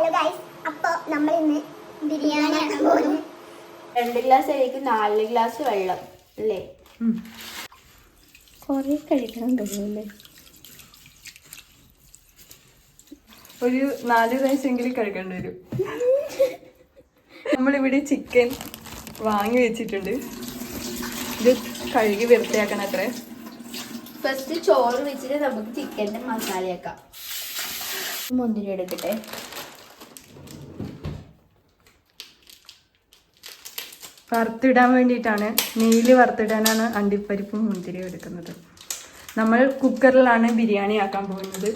Hello guys അപ്പോൾ നമ്മൾ ഇന്ന് ബിരിയാണിയാണ് പോകുന്നത് രണ്ട് ഗ്ലാസ് അരിക്ക് നാല് ഗ്ലാസ് വെള്ളം അല്ലേ? കുറേ കഴിക്കണം തോന്നുന്നല്ലേ ഒരു നാല് റൈസ് എങ്കിലും കഴിക്കേണ്ടി വരും. നമ്മളിവിടെ ചിക്കൻ വാങ്ങി വെച്ചിട്ടുണ്ട്. ഇത് കഴുകി വൃത്തിയാക്കണം അത്രേ. ഫസ്റ്റ് ചോറ് വെച്ചിട്ട് നമുക്ക് ചിക്കന്റെ മസാലയാക്കാം. മുന്തിരി എടുക്കട്ടെ. വറുത്തിടാൻ വേണ്ടിയിട്ടാണ്. നെയ്യിൽ വറുത്തിടാനാണ് അണ്ടിപ്പരിപ്പും മുന്തിരിയും എടുക്കുന്നത്. നമ്മൾ കുക്കറിലാണ് ബിരിയാണി ആക്കാൻ പോകുന്നത്.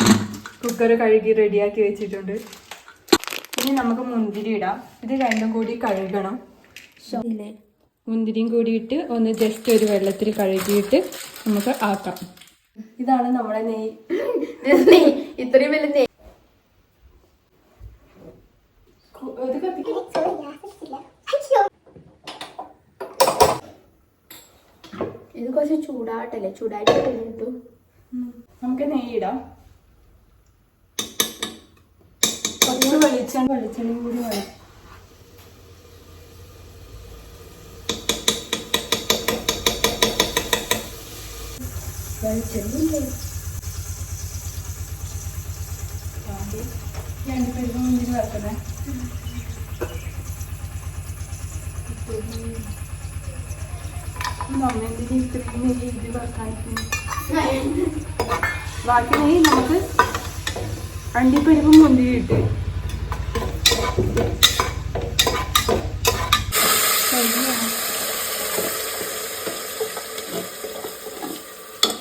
കുക്കർ കഴുകി റെഡിയാക്കി വെച്ചിട്ടുണ്ട്. ഇനി നമുക്ക് മുന്തിരി ഇടാം. ഇത് രണ്ടും കൂടി കഴുകണം. മുന്തിരിയും കൂടി ഇട്ട് ഒന്ന് ജസ്റ്റ് ഒരു വെള്ളത്തിൽ കഴുകിയിട്ട് നമുക്ക് ആക്കാം. ഇതാണ് നമ്മുടെ നെയ്യ് ഇത്രയും വലിയ നെയ് കു- ഇത് കത്തിക്ക്. ഇത് കുറച്ച് ചൂടാവട്ടല്ലേ? ചൂടായിട്ട് കഴിഞ്ഞിട്ടു നമുക്ക് നെയ്യിടാം കുറച്ച് വെളിച്ചെണ്ണ വെളിച്ചെണ്ണയും കൂടി വേണം രണ്ട് പേരും മുന്തിരി വറക്കണേ നമ്മെന്തിന് ഇത്രയും നെയ്യ് ഇത് വറക്കാനിരിക്കുന്നു ബാക്കി നെയ്യ് നമുക്ക് അണ്ടിപ്പരിപ്പും മുന്തിരി ഇട്ട്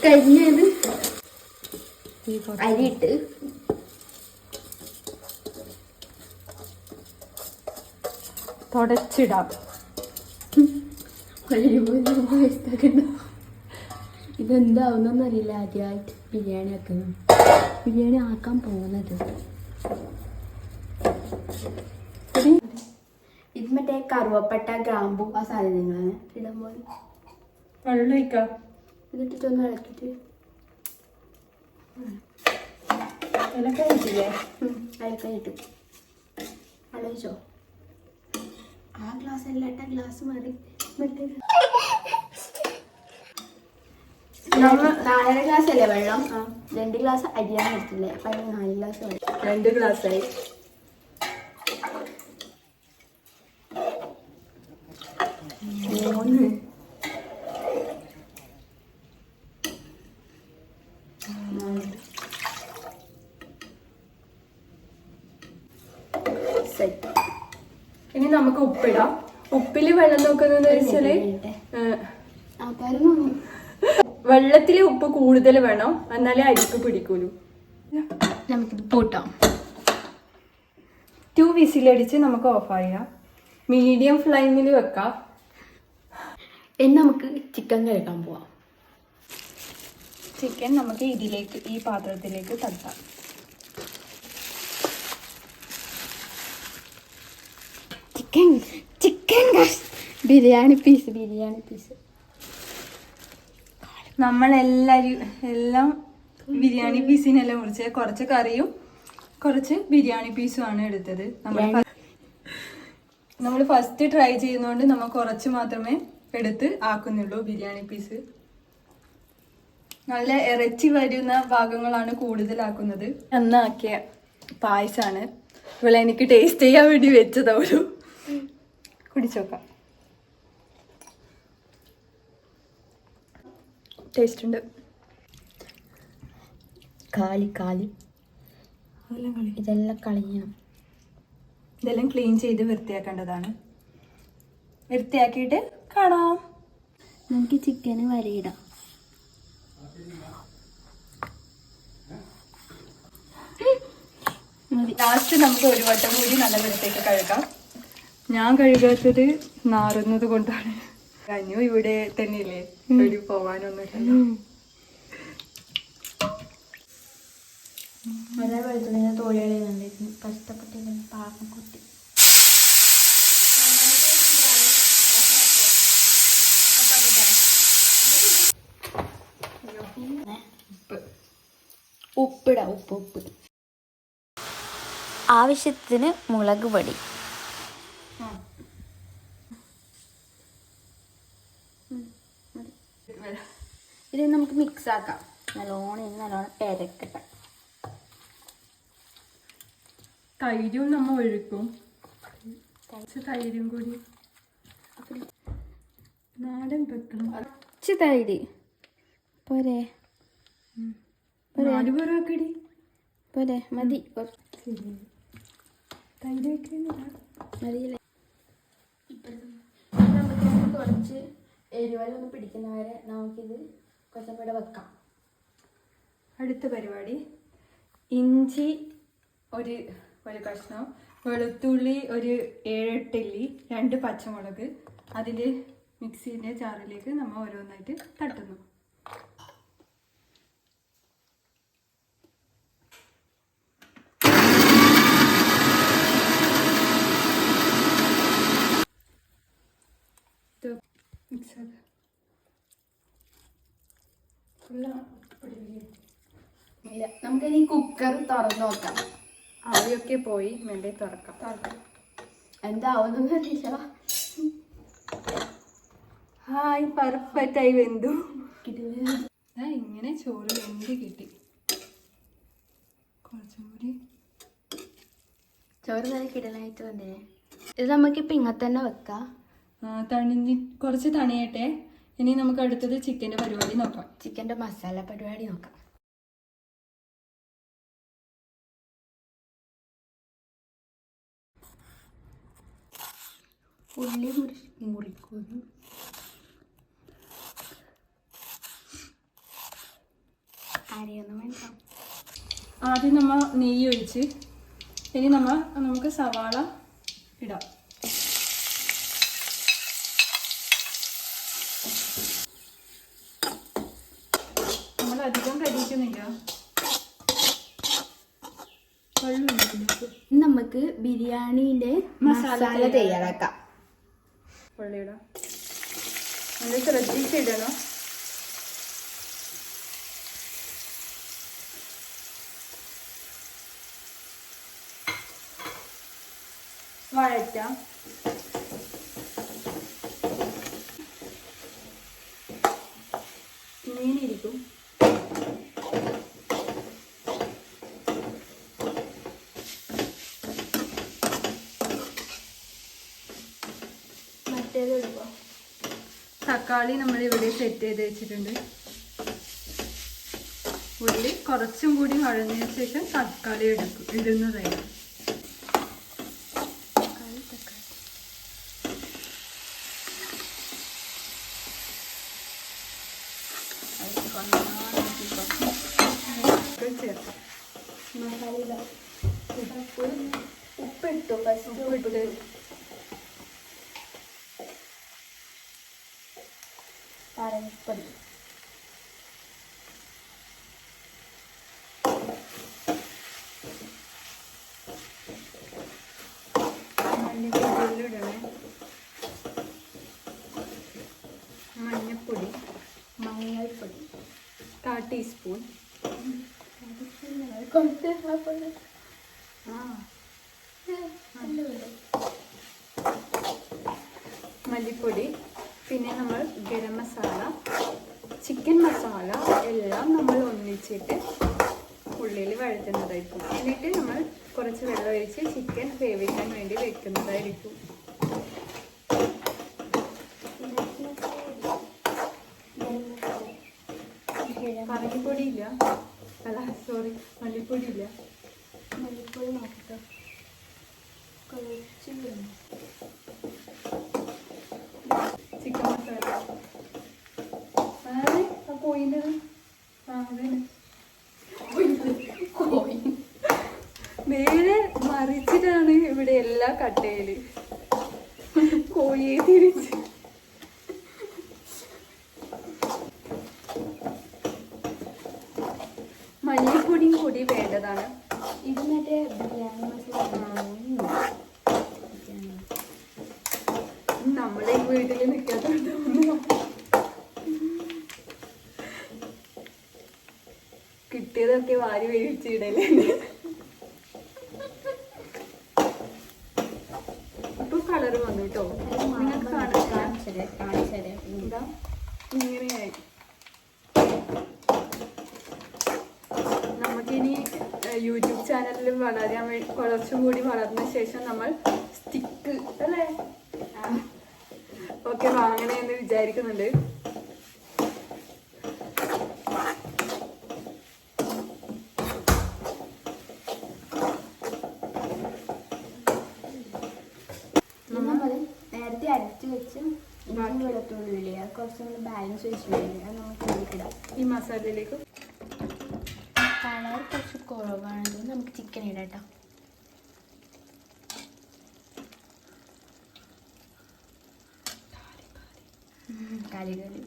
കഴിഞ്ഞത് അരിയിട്ട്. തുടച്ചിടാം. ഇതെന്താവുന്നറിയില്ല ആദ്യമായിട്ട് ബിരിയാണി ആക്കുന്നു ബിരിയാണി ആക്കാൻ പോകുന്നത്. ഇത് മറ്റേ കറുവപ്പട്ട ഗ്രാമ്പു ആ സാധനങ്ങളാണ്. ഇടാൻ പോലെ വെള്ളം ഒഴിക്കാം? എന്നിട്ടൊന്ന് ഇളക്കിട്ട് ഇലക്ക ഇട്ടില്ലേ അയക്കാൻ കിട്ടും ആലോചിച്ചോ ആ ഗ്ലാസ് അല്ലാട്ട ഗ്ലാസ് മാറി. മറ്റേ നാലര ഗ്ലാസ് അല്ലേ വെള്ളം? രണ്ട് ഗ്ലാസ് അരിയാൻ എടുത്തില്ലേ? അപ്പൊ അതിന് നാല് ഗ്ലാസ് വെള്ളം. രണ്ട് ഗ്ലാസ്സായി. മൂന്ന്. സെറ്റ്. ഇനി നമുക്ക് ഉപ്പിടാം. ഉപ്പിൽ വെള്ളം നോക്കുന്നത് വെച്ചാൽ വെള്ളത്തിൽ ഉപ്പ് കൂടുതൽ വേണം. എന്നാലേ അരിക്ക് പിടിക്കൂലൂ നമുക്കിത് പൂട്ടാം ടു വിസിലടിച്ച് നമുക്ക് ഓഫ് ചെയ്യാം മീഡിയം ഫ്ലൈമിൽ വെക്കാം. ഇനി നമുക്ക് ചിക്കൻ കഴിക്കാൻ പോവാം. ചിക്കൻ നമുക്ക് ഇതിലേക്ക് ഈ പാത്രത്തിലേക്ക് തട്ടാം. Chicken chicken biryani piece biryani piece നമ്മളെല്ലാരും എല്ലാം ബിരിയാണി പീസിനെല്ലാം മുറിച്ച് കുറച്ച് കറിയും കുറച്ച് ബിരിയാണി പീസും ആണ് എടുത്തത്. നമ്മൾ നമ്മൾ ഫസ്റ്റ് ട്രൈ ചെയ്യുന്നതുകൊണ്ട് നമ്മൾ കുറച്ച് മാത്രമേ എടുത്ത് ആക്കുന്നുള്ളൂ ബിരിയാണി പീസ്. നല്ല ഇറച്ചി വരുന്ന ഭാഗങ്ങളാണ് കൂടുതലാക്കുന്നത് നന്നാക്കിയ പായസാണ്. ഇവിടെ എനിക്ക് ടേസ്റ്റ് ചെയ്യാൻ വേണ്ടി വെച്ചതോളൂ കുടിച്ചോക്കാം. ടേസ്റ്റ് ഉണ്ട്. കാലി കാലി. ഇതെല്ലാം കളയണം. ഇതെല്ലാം ക്ലീൻ ചെയ്ത് വൃത്തിയാക്കേണ്ടതാണ്. വൃത്തിയാക്കിയിട്ട് കാണാം. നമുക്ക് ചിക്കന് വരയിടാം. ലാസ്റ്റ് നമുക്ക് ഒരു വട്ടം കൂടി നല്ല വൃത്തിയൊക്കെ കഴുകാം. ഞാൻ കഴുകാത്തത് നാറുന്നത് കൊണ്ടാണ്. കഞ്ഞു ഇവിടെ തന്നെയില്ലേ? എവിടെ പോവാനൊന്നുമില്ലല്ലോ. ഒരേ വെളുത്തുള്ളിനെ തോഴികളെ കണ്ടിരുന്നു. കഷ്ടപ്പെട്ടിരുന്നു പാകം ഉപ്പ് ഉപ്പിടാം ഉപ്പ് ഉപ്പ്. ആവശ്യത്തിന് മുളക് പൊടി. ഇത് നമുക്ക് മിക്സ് ആക്കാം. നല്ലോണം ഇത് നല്ലോണം പെരക്കട്ടെ തൈരും നമ്മൾ ഒഴുക്കും. കുറച്ച് തൈരും കൂടി. നാടൻ വെക്കണം കുറച്ച് തൈര്. പോരെ. നാല് പേരൊക്കെടി. പോരെ. മതി. കുറച്ച്. തൈര് വെക്കുന്നില്ല മതിയില്ലേ? നമുക്ക് കുറച്ച് എരിവെള്ളം പിടിക്കുന്നവരെ നമുക്കിത് കുറച്ചും കൂടെ വെക്കാം. അടുത്ത പരിപാടി. ഇഞ്ചി ഒരു ഒരു കഷ്ണം വെളുത്തുള്ളി ഒരു ഏഴെട്ടല്ലി രണ്ട് പച്ചമുളക്. അതിൽ മിക്സീന്റെ ചാറിലേക്ക് നമ്മൾ ഓരോന്നായിട്ട് തട്ടുന്നു. മിക്സ് ആക്കുക. ഇല്ല നമുക്കിനി കുക്കർ തുറന്നു നോക്കാം. ആവിയൊക്കെ പോയി മെല്ലെ തുറക്കാം. എന്താവുന്നു അറിയില്ല. ഹായ് പെർഫെക്റ്റ് ആയി വെന്തു ഇങ്ങനെ ചോറ് വെന്ത് കിട്ടി. കുറച്ചും കൂടി ചോറ് നല്ല കിടലായിട്ട് വന്നേ. ഇത് നമുക്കിപ്പോൾ ഇങ്ങനെ തന്നെ വെക്കാം തണിഞ്ഞ് കുറച്ച് തണിയട്ടെ. ഇനി നമുക്ക് അടുത്തത് ചിക്കന്റെ പരിപാടി നോക്കാം. ചിക്കന്റെ മസാല പരിപാടി നോക്കാം. ഉള്ളി മുറി മുറിക്കുന്നു. അരിയൊന്നും വേണ്ട. ആദ്യം നമ്മൾ നെയ്യ് ഒഴിച്ച് ഇനി നമ്മൾ നമുക്ക് സവാള ഇടാം. നമ്മൾ അധികം ഒഴിക്കുന്നില്ല. നമുക്ക് ബിരിയാണിന്റെ മസാല തയ്യാറാക്കാം. വെള്ളയിടാം നല്ല ശ്രദ്ധിച്ചിടണം വഴറ്റാം. മീനിരിക്കും തക്കാളി നമ്മൾ ഇവിടെ സെറ്റ് ചെയ്ത് വെച്ചിട്ടുണ്ട്. ഉള്ളി കുറച്ചും കൂടി വഴഞ്ഞതിന് ശേഷം തക്കാളി എടുക്കും ഇടുന്നതായിരിക്കും തക്കാളി തക്കാളി അത് നന്നായിട്ട് ഇപ്പം ഒക്കെ ചേർക്കാം മസാല ഇടാം ഉപ്പിട്ടു ഫസ്റ്റ് ഉപ്പിട്ട് ഇടണേ മഞ്ഞപ്പൊടി മഞ്ഞൾപ്പൊടി കാ ടീസ്പൂൺ. കുറച്ച് ആ. മല്ലിപ്പൊടി പിന്നെ നമ്മൾ ഗരം മസാല ചിക്കൻ മസാല എല്ലാം നമ്മൾ ഒന്നിച്ചിട്ട് ഉള്ളിൽ വഴറ്റുന്നതായിരിക്കും. എന്നിട്ട് നമ്മൾ കുറച്ച് വെള്ളം ഒഴിച്ച് ചിക്കൻ വേവിക്കാൻ വേണ്ടി വെക്കുന്നതായിരിക്കും. കറിപ്പൊടി ഇല്ല അല്ല സോറി മല്ലിപ്പൊടി ഇല്ല മല്ലിപ്പൊടി നോക്കട്ടോ കുറച്ച് വേണം. ചിക്കൻ മസാല അതാണ് ആ കോയിന്റെ മറിച്ചിട്ടാണ് ഇവിടെ എല്ലാ കട്ടയിൽ. കോഴിയെ തിരിച്ച്. കിട്ടിയതൊക്കെ വാരി വേവിച്ചിടൽ ഇപ്പൊ കളർ വന്നു കേട്ടോ നിങ്ങൾക്ക് ഇങ്ങനെയായി. നമുക്കിനി യൂട്യൂബ് ചാനലിലും വളരാൻ വേണ്ടി കുറച്ചുകൂടി വളർന്ന ശേഷം നമ്മൾ സ്റ്റിക്ക് അല്ലേ? ഒക്കെ വാങ്ങണേ എന്ന് വിചാരിക്കുന്നുണ്ട്. കുറച്ചും നമ്മൾ ബാലൻസ് വെച്ചിട്ടുണ്ട്. അത് നമുക്ക് ഈ മസാലയിലേക്ക്. കളർ കുറച്ച് കുറവാണെങ്കിൽ നമുക്ക് ചിക്കൻ ഇടാം കേട്ടോ കലി കലി.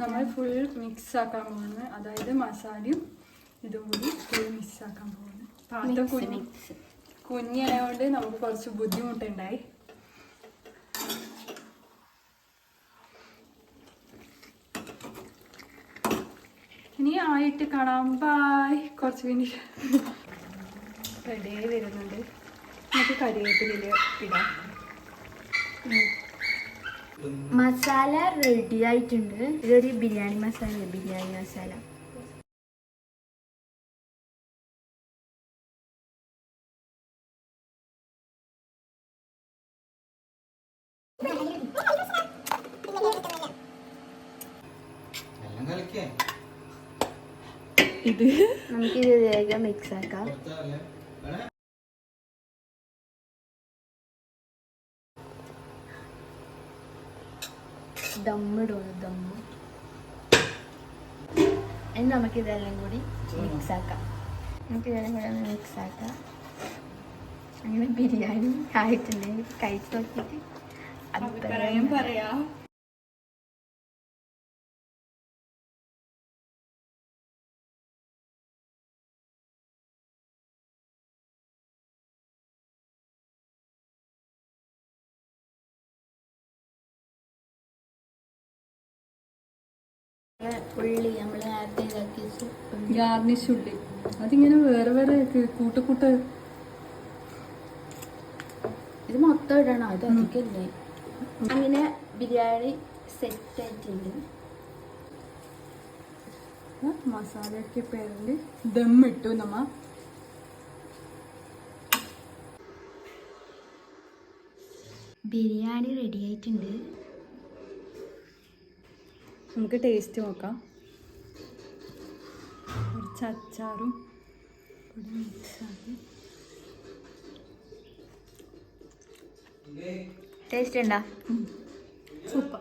നമ്മൾ ഫുൾ മിക്സ് ആക്കാൻ പോകുന്നത്. അതായത് മസാലയും ഇതും കൂടി ഫുൾ മിക്സ് ആക്കാൻ പോകുന്നത്. പാത്രം കുഞ്ഞി കുഞ്ഞായതുകൊണ്ട് നമുക്ക് കുറച്ച് ബുദ്ധിമുട്ടുണ്ടായി. ഇനി ആയിട്ട് കാണാം. ബായ് കുറച്ച് ഫിനിഷ് റെഡിയായി വരുന്നുണ്ട്. നമുക്ക് കരിയേപ്പിലിൽ ഇടാം. മസാല റെഡി ആയിട്ടുണ്ട്. ഇതൊരു ബിരിയാണി മസാല ബിരിയാണി മസാല. എല്ലാം കളിക്കേ ഇത് നമുക്കിത് വേഗം മിക്സ് ആക്കാം. ദമ്മിടുന്നു ദമ്മ് ഇനി നമുക്ക് ഇതെല്ലാം കൂടി മിക്സ് ആക്കാം. നമുക്ക് ഇതെല്ലാം കൂടി ഒന്ന് മിക്സ് ആക്കാം. അങ്ങനെ ബിരിയാണി ആയിട്ടുണ്ടെങ്കിൽ കഴിച്ചു നോക്കിയിട്ട് അഭിപ്രായം പറയാ. ഉള്ളി നമ്മൾ ഗാർണിഷ് ഉള്ളി. അതിങ്ങനെ വേറെ വേറെ കൂട്ടുകൂട്ട് ഇത് മൊത്തം ഇടണം അത് അധികല്ലേ അങ്ങനെ ബിരിയാണി സെറ്റ് ആയിട്ടുണ്ട്. മസാലയൊക്കെ പേരിൽ ദമ്മിട്ടു നമ്മ. ബിരിയാണി റെഡി ആയിട്ടുണ്ട്. നമുക്ക് ടേസ്റ്റ് നോക്കാം. കുറച്ച് അച്ചാറും കൂടി മിക്സാക്കി ടേസ്റ്റ് ഉണ്ടോ? സൂപ്പർ